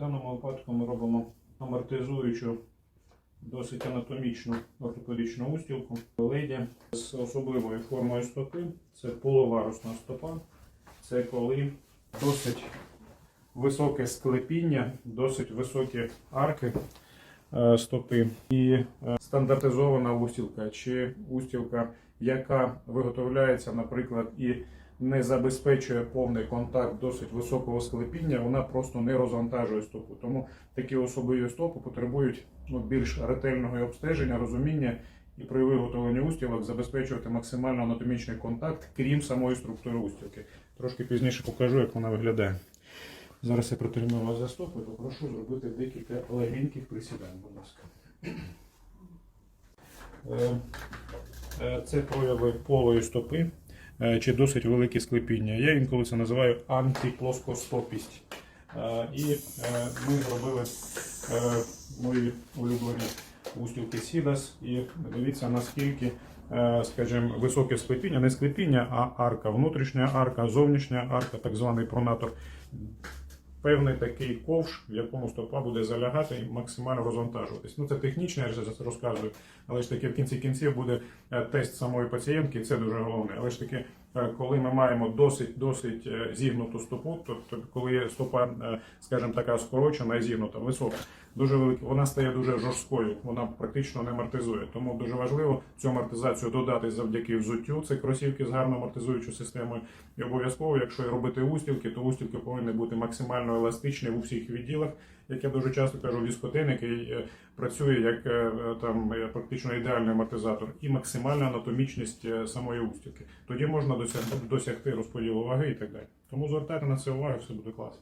даному випадку ми робимо амортизуючу, досить анатомічну ортопедичну устілку. Леді з особливою формою стопи. Це половарусна стопа. Це коли досить високе склепіння, досить високі арки е, стопи і е, стандартизована устілка чи устілка, яка виготовляється, наприклад, і не забезпечує повний контакт досить високого склепіння, вона просто не розвантажує стопу. Тому такі особливі стопи потребують ну, більш ретельного обстеження, розуміння і при виготовленні устілок забезпечувати максимально анатомічний контакт, крім самої структури устілки. Трошки пізніше покажу, як вона виглядає. Зараз я притримую вас за стопу і попрошу зробити декілька легеньких присідань, будь ласка. Е, е, Це прояви полої стопи чи досить великі склепіння. Я інколи це називаю антиплоскостопість. Е, І е, ми зробили е, мої улюблені устілки Сідас. І дивіться, наскільки, е, скажімо, високе склепіння, не склепіння, а арка, внутрішня арка, зовнішня арка, так званий пронатор. Певний такий ковш, в якому стопа буде залягати і максимально розвантажуватись. Ну це технічно, я це розказую, але ж таки в кінці кінців буде е, тест самої пацієнтки, і це дуже головне. Але ж таки, коли ми маємо досить досить е, зігнуту стопу, тобто коли стопа, е, скажімо, така скорочена і зігнута, висока, дуже велика, вона стає дуже жорсткою, вона практично не амортизує. Тому дуже важливо цю амортизацію додати завдяки взуттю. Це кросівки з гарно амортизуючою системою. І обов'язково, якщо робити устілки, то устілки повинні бути максимально еластичні у всіх відділах. Як я дуже часто кажу, віскотиник який е, працює як е, е, там практично ідеальний амортизатор і максимальна анатомічність самої устілки. Тоді можна досягти розподілу ваги і так далі. Тому звертайте на це увагу, все буде класно.